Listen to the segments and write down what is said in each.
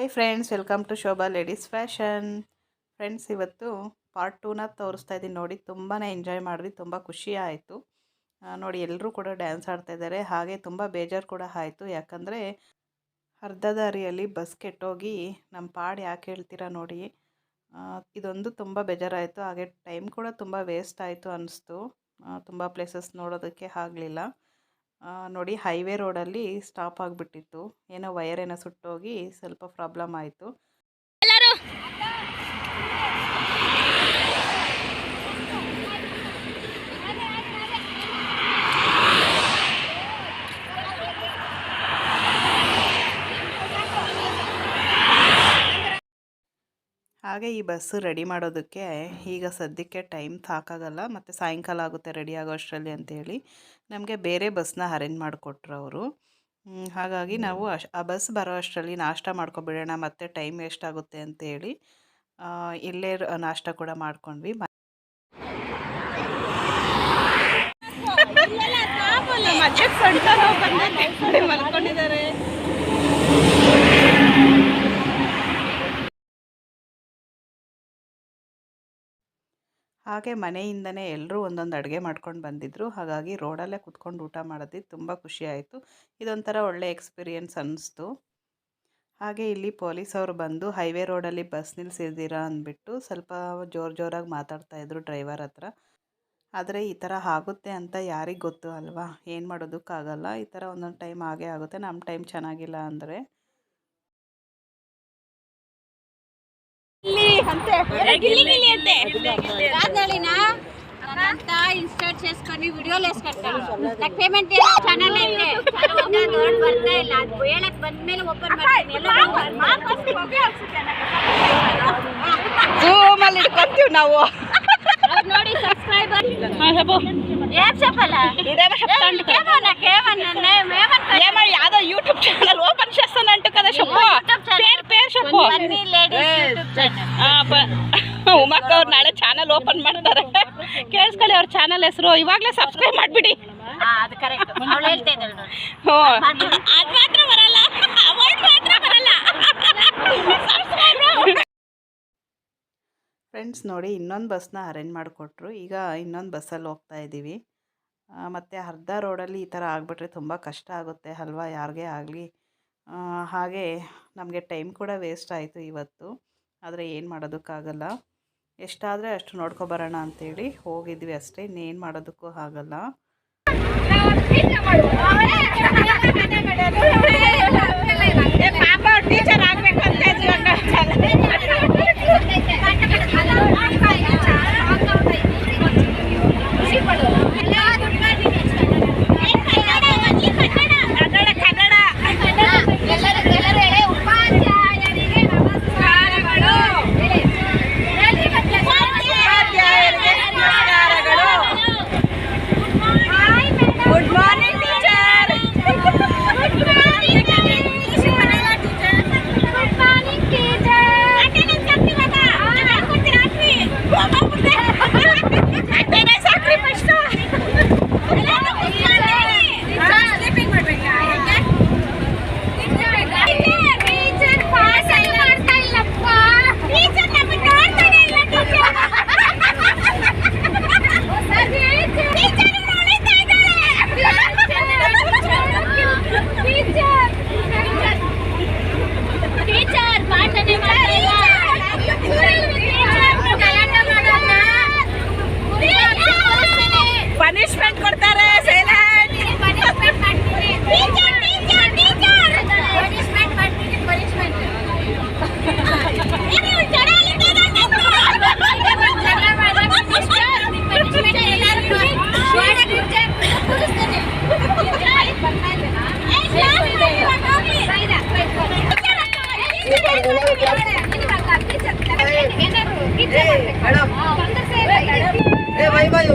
Hi friends welcome to Shobha ladies fashion friends ಇವತ್ತು part ಟೂನ ತೋರಿಸ್ತಾ ಇದ್ದೀನಿ. ನೋಡಿ ತುಂಬಾ ಎಂಜಾಯ್ ಮಾಡಿದ್ವಿ, ತುಂಬ ಖುಷಿ ಆಯಿತು. ನೋಡಿ ಎಲ್ಲರೂ ಕೂಡ ಡ್ಯಾನ್ಸ್ ಆಡ್ತಾ ಇದ್ದಾರೆ. ಹಾಗೆ ತುಂಬ ಬೇಜಾರು ಕೂಡ ಆಯಿತು. ಯಾಕಂದರೆ ಅರ್ಧ ದಾರಿಯಲ್ಲಿ ಬಸ್ ಕೆಟ್ಟೋಗಿ ನಮ್ಮ ಪಾಡು ಯಾಕೆ ಹೇಳ್ತೀರಾ ನೋಡಿ. ಇದೊಂದು ತುಂಬ ಬೇಜಾರಾಯಿತು ಹಾಗೆ ಟೈಮ್ ಕೂಡ ತುಂಬ ವೇಸ್ಟ್ ಆಯಿತು ಅನ್ನಿಸ್ತು ತುಂಬ ಪ್ಲೇಸಸ್ ನೋಡೋದಕ್ಕೆ ಆಗಲಿಲ್ಲ. ನೋಡಿ ಹೈವೇ ರೋಡಲ್ಲಿ ಸ್ಟಾಪ್ ಆಗಿಬಿಟ್ಟಿತ್ತು. ಏನೋ ವಯರ್ ಏನೋ ಸುಟ್ಟೋಗಿ ಸ್ವಲ್ಪ ಪ್ರಾಬ್ಲಮ್ ಆಯಿತು. ಹಾಗೆ ಈ ಬಸ್ಸು ರೆಡಿ ಮಾಡೋದಕ್ಕೆ ಈಗ ಸದ್ಯಕ್ಕೆ ಟೈಮ್ ಸಾಕಾಗಲ್ಲ, ಮತ್ತು ಸಾಯಂಕಾಲ ಆಗುತ್ತೆ ರೆಡಿ ಆಗೋ ಅಷ್ಟರಲ್ಲಿ ಅಂತೇಳಿ ನಮಗೆ ಬೇರೆ ಬಸ್ನ ಅರೇಂಜ್ ಮಾಡಿಕೊಟ್ರು ಅವರು. ಹಾಗಾಗಿ ನಾವು ಅಶ್ ಆ ಬಸ್ ಬರೋ ಅಷ್ಟರಲ್ಲಿ ನಾಷ್ಟ ಮಾಡ್ಕೊಬಿಡೋಣ, ಮತ್ತು ಟೈಮ್ ಎಷ್ಟಾಗುತ್ತೆ ಅಂತೇಳಿ ಇಲ್ಲೇ ನಾಷ್ಟ ಕೂಡ ಮಾಡ್ಕೊಂಡ್ವಿ. ಮ- ಹಾಗೆ ಮನೆಯಿಂದನೇ ಎಲ್ಲರೂ ಒಂದೊಂದು ಅಡುಗೆ ಮಾಡ್ಕೊಂಡು ಬಂದಿದ್ದರು ಹಾಗಾಗಿ ರೋಡಲ್ಲೇ ಕುತ್ಕೊಂಡು ಊಟ ಮಾಡೋದು ತುಂಬ ಖುಷಿ ಆಯಿತು. ಇದೊಂಥರ ಒಳ್ಳೆ ಎಕ್ಸ್ಪೀರಿಯೆನ್ಸ್ ಅನ್ನಿಸ್ತು ಹಾಗೆ ಇಲ್ಲಿ ಪೊಲೀಸ್ ಅವರು ಬಂದು ಹೈವೇ ರೋಡಲ್ಲಿ ಬಸ್ ನಿಲ್ಲಿಸಿದ್ದೀರಾ ಅಂದ್ಬಿಟ್ಟು ಸ್ವಲ್ಪ ಜೋರು ಜೋರಾಗಿ ಮಾತಾಡ್ತಾ ಇದ್ರು ಡ್ರೈವರ್ ಹತ್ರ. ಆದರೆ ಈ ಥರ ಆಗುತ್ತೆ ಅಂತ ಯಾರಿಗೆ ಗೊತ್ತು ಅಲ್ವಾ? ಏನು ಮಾಡೋದಕ್ಕಾಗಲ್ಲ. ಈ ಥರ ಒಂದೊಂದು ಟೈಮ್ ಹಾಗೆ ಆಗುತ್ತೆ. ನಮ್ಮ ಟೈಮ್ ಚೆನ್ನಾಗಿಲ್ಲ ಅಂದರೆ. రాజనళినా అదంతా ఇన్స్టాల్ చేసుకొని వీడియోలు వేసుకుంటా నాకు పేమెంట్ ಚಾನಲ್ ಐತೆ ದೊಡ್ಡ ಬರ್ತಾ ಇಲ್ಲ ಅದು ಹೇಳಕ್ ಬಂದ್ಮೇಲೆ ಓಪನ್ ಮಾಡ್ತೀನಿ ಎಲ್ಲ ಜೂಮಲ್ಲಿ ಇಟ್ಕೊಂತೀವಿ ನಾವು ಅವ್ರು ನೋಡಿ ಸಬ್ಸ್ಕ್ರೈಬರ್ ఏం చెప్పాలా ఇదేమో చెప్తాండు కదా. ఏమన్నా ఏమన్నా ఏమన్నా ఏమో యాదో యూట్యూబ్ ఛానల్ ఓపెన్ చేస్తానంటూ కదా చెప్పు పేరు పేరు చెప్పు ಬನ್ನಿ ಲೇಡೀಸ್ ಯೂಟ್ಯೂಬ್ ಚಾನಲ್ ಆ, ಬ- ಉಮಾಕ್ಕ ಅವ್ರು ನಾಳೆ ಚಾನಲ್ ಓಪನ್ ಮಾಡ್ತಾರೆ ಕೇಳಿಸ್ಕೊಳ್ಳಿ ಅವ್ರ ಚಾನಲ್ ಹೆಸರು ಇವಾಗಲೇ ಸಬ್ಸ್ಕ್ರೈಬ್ ಮಾಡಿಬಿಡಿ ಅದು ಕರೆಕ್ಟ್ ಅವಳು ಹೇಳ್ತಾ ಇದ್ದಾಳೆ ನೋಡಿ ಹ್ಞೂ ಅದು ಮಾತ್ರ ಬರಲ್ಲ ಅವಾಯ್ಡ್ ಮಾತ್ರ ಬರಲ್ಲ ಫ್ರೆಂಡ್ಸ್ ನೋಡಿ ಇನ್ನೊಂದು ಬಸ್ನ ಅರೇಂಜ್ ಮಾಡಿಕೊಟ್ರು ಈಗ ಇನ್ನೊಂದು ಬಸ್ಸಲ್ಲಿ ಹೋಗ್ತಾ ಇದ್ದೀವಿ ಮತ್ತು ಅರ್ಧ ರೋಡಲ್ಲಿ ಈ ಥರ ಆಗಿಬಿಟ್ರೆ ತುಂಬ ಕಷ್ಟ ಆಗುತ್ತೆ ಅಲ್ವಾ ಯಾರಿಗೇ ಆಗಲಿ ಹಾಗೆ ನಮಗೆ ಟೈಮ್ ಕೂಡ ವೇಸ್ಟ್ ಆಯಿತು ಇವತ್ತು. ಆದರೆ ಏನು ಮಾಡೋದಕ್ಕಾಗಲ್ಲ. ಎಷ್ಟಾದರೆ ಅಷ್ಟು ನೋಡ್ಕೊಬರೋಣ ಅಂಥೇಳಿ ಹೋಗಿದ್ವಿ ಅಷ್ಟೇ. ಇನ್ನೇನು ಮಾಡೋದಕ್ಕೂ ಆಗಲ್ಲ.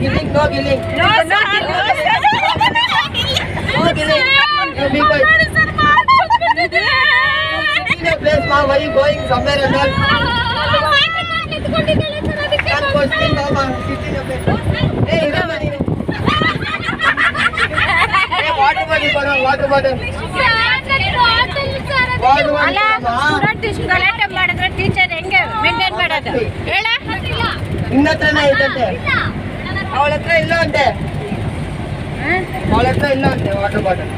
Why, no, you killing? No killing. no, sir No killing. You be quiet. In a place, ma, why you going somewhere and all? Can't question, mama. Sit in a place. Hey, come on. Hey, water bottle, madam, water bottle. ಅಲ್ಲ student ಗಲಾಟೆ ಮಾಡಿದ್ರೆ teacher ಹೆಂಗೆ maintain ಮಾಡೋದು ಹೇಳ ನಿನ್ನ ಐತಂತೆ ಅವಳ ಹತ್ರ ಇಲ್ಲ ಅಂತೆ ಅವಳ ಹತ್ರ ಇಲ್ಲ ಅಂತೆ ವಾಟರ್ ಬಾಟಲ್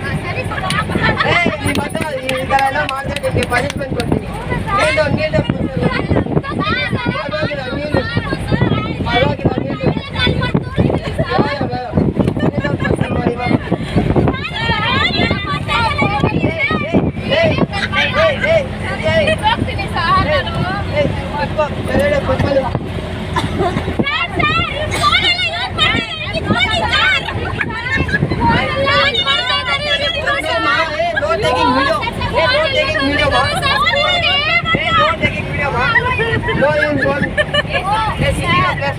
ಏ ನಿಮ್ಮ ಹತ್ರ ಈ ಥರ ಎಲ್ಲ ಮಾಡಿದ್ರೆ ನಿಮಗೆ ಪನಿಷ್ಮೆಂಟ್ ಕೊಡ್ತೀನಿ ನೀನು ನೀನು taking video. They not taking video, ma. They not. No, you don't. Let's see. Let's.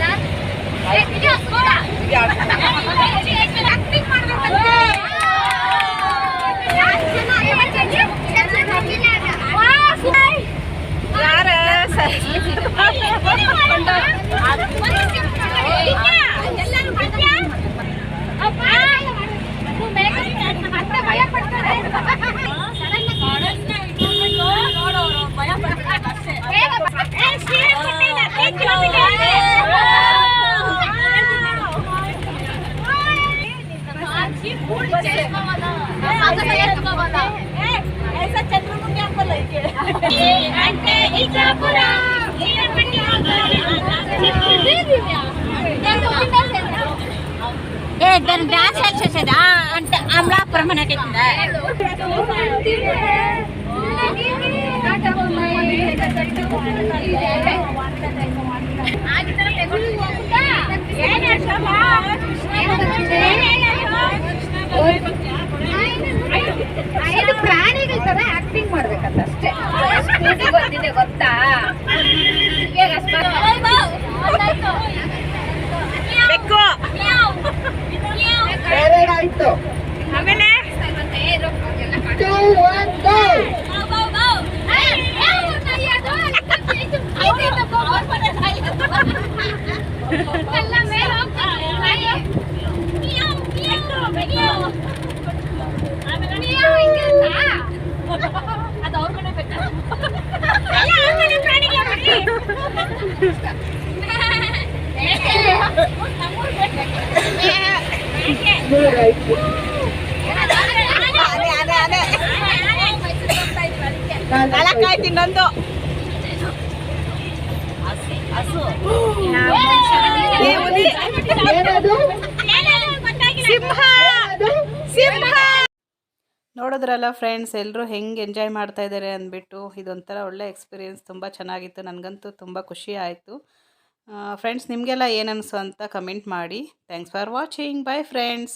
哎，一定要死光了，ఏ దాని డాన్స్ చేసేదా అంటే అమలాపురం అనేది I, I, I, ಇನ್ನೊಂದು ಏನದು ಸಿಂಹ! ಸಿಂಹ! ನೋಡಿದ್ರಲ್ಲ ಫ್ರೆಂಡ್ಸ್ ಎಲ್ಲರೂ ಹೆಂಗೆ ಎಂಜಾಯ್ ಮಾಡ್ತಾ ಇದ್ದಾರೆ ಅಂದ್ಬಿಟ್ಟು ಇದೊಂಥರ ಒಳ್ಳೆ ಎಕ್ಸ್ಪೀರಿಯೆನ್ಸ್ ತುಂಬ ಚೆನ್ನಾಗಿತ್ತು, ನನಗಂತೂ ತುಂಬ ಖುಷಿ ಆಯಿತು. ಫ್ರೆಂಡ್ಸ್ ನಿಮಗೆಲ್ಲ ಏನು ಅನಿಸು ಅಂತ ಕಮೆಂಟ್ ಮಾಡಿ. Thanks for watching bye friends